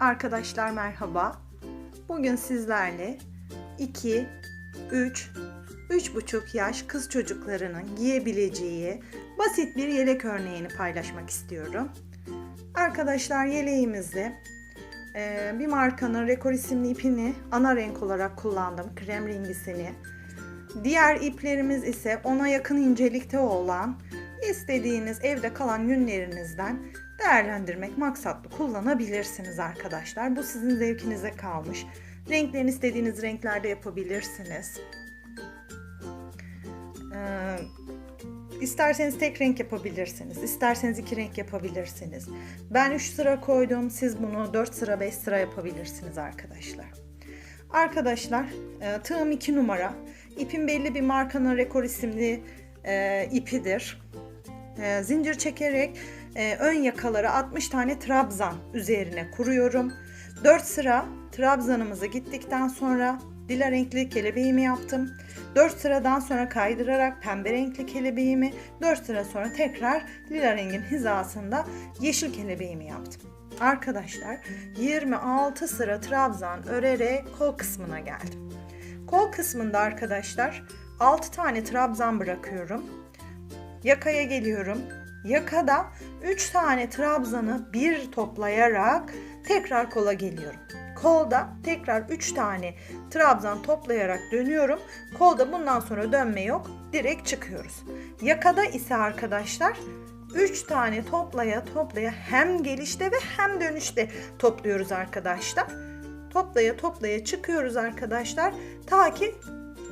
Arkadaşlar merhaba. Bugün sizlerle 2, 3, 3,5 yaş kız çocuklarının giyebileceği basit bir yelek örneğini paylaşmak istiyorum. Arkadaşlar yeleğimizde e, bir markanın Rekor isimli ipini ana renk olarak kullandım. Krem rengisini. Diğer iplerimiz ise ona yakın incelikte olan istediğiniz evde kalan yünlerinizden değerlendirmek maksatlı kullanabilirsiniz arkadaşlar. Bu sizin zevkinize kalmış. Renklerini istediğiniz renklerde yapabilirsiniz. Ee, isterseniz tek renk yapabilirsiniz. isterseniz iki renk yapabilirsiniz. Ben 3 sıra koydum. Siz bunu 4 sıra 5 sıra yapabilirsiniz arkadaşlar. Arkadaşlar e, tığım 2 numara. İpin belli bir markanın rekor isimli e, ipidir. E, zincir çekerek e, ön yakaları 60 tane trabzan üzerine kuruyorum. 4 sıra trabzanımızı gittikten sonra lila renkli kelebeğimi yaptım. 4 sıradan sonra kaydırarak pembe renkli kelebeğimi, 4 sıra sonra tekrar lila rengin hizasında yeşil kelebeğimi yaptım. Arkadaşlar 26 sıra trabzan örerek kol kısmına geldim. Kol kısmında arkadaşlar 6 tane trabzan bırakıyorum. Yakaya geliyorum. Yakada 3 tane trabzanı bir toplayarak tekrar kola geliyorum. Kolda tekrar 3 tane trabzan toplayarak dönüyorum. Kolda bundan sonra dönme yok. Direkt çıkıyoruz. Yakada ise arkadaşlar 3 tane toplaya toplaya hem gelişte ve hem dönüşte topluyoruz arkadaşlar. Toplaya toplaya çıkıyoruz arkadaşlar. Ta ki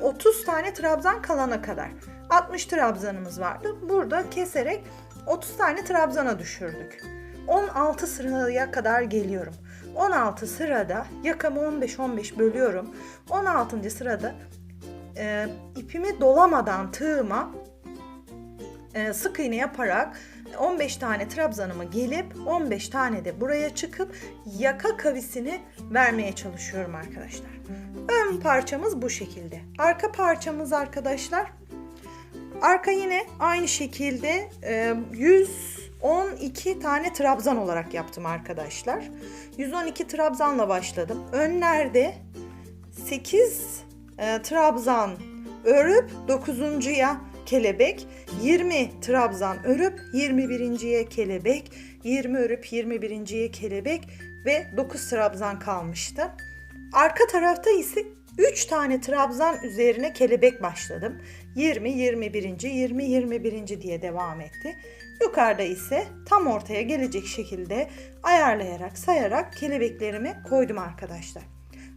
30 tane trabzan kalana kadar. 60 trabzanımız vardı. Burada keserek 30 tane trabzana düşürdük. 16 sıraya kadar geliyorum. 16 sırada yakamı 15-15 bölüyorum. 16. sırada e, ipimi dolamadan tığıma e, sık iğne yaparak 15 tane trabzanımı gelip 15 tane de buraya çıkıp yaka kavisini vermeye çalışıyorum arkadaşlar. Ön parçamız bu şekilde. Arka parçamız arkadaşlar Arka yine aynı şekilde e, 112 tane trabzan olarak yaptım arkadaşlar. 112 trabzanla başladım. Önlerde 8 e, trabzan örüp 9.ya kelebek, 20 trabzan örüp 21.ye kelebek, 20 örüp 21.ye kelebek ve 9 trabzan kalmıştı. Arka tarafta ise 3 tane trabzan üzerine kelebek başladım. 20, 21. 20, 21. diye devam etti. Yukarıda ise tam ortaya gelecek şekilde ayarlayarak, sayarak kelebeklerimi koydum arkadaşlar.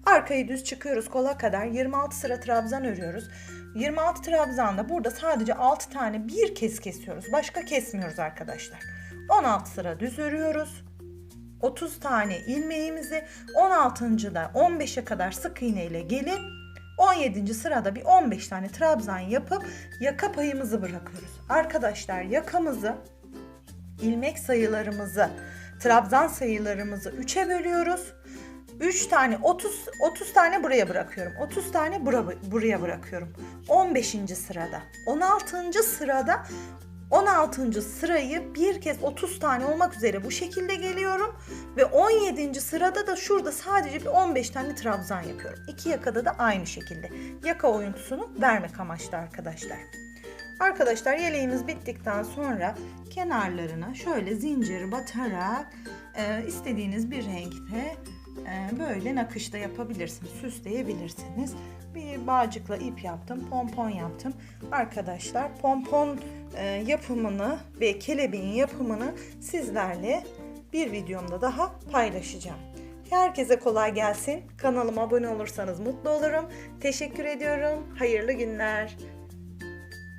Arkayı düz çıkıyoruz kola kadar 26 sıra trabzan örüyoruz. 26 trabzanda burada sadece 6 tane bir kez kesiyoruz. Başka kesmiyoruz arkadaşlar. 16 sıra düz örüyoruz. 30 tane ilmeğimizi 16. da 15'e kadar sık iğne ile gelip 17. sırada bir 15 tane trabzan yapıp yaka payımızı bırakıyoruz. Arkadaşlar yakamızı ilmek sayılarımızı trabzan sayılarımızı 3'e bölüyoruz. 3 tane 30 30 tane buraya bırakıyorum. 30 tane bura, buraya bırakıyorum. 15. sırada. 16. sırada 16. sırayı bir kez 30 tane olmak üzere bu şekilde geliyorum ve 17. sırada da şurada sadece bir 15 tane trabzan yapıyorum. İki yakada da aynı şekilde yaka oyuntusunu vermek amaçlı arkadaşlar. Arkadaşlar yeleğimiz bittikten sonra kenarlarına şöyle zincir batarak e, istediğiniz bir renkte e, böyle nakışta yapabilirsiniz, süsleyebilirsiniz. Bir bağcıkla ip yaptım, pompon yaptım. Arkadaşlar pompon e, yapımını ve kelebeğin yapımını sizlerle bir videomda daha paylaşacağım. Herkese kolay gelsin. Kanalıma abone olursanız mutlu olurum. Teşekkür ediyorum. Hayırlı günler.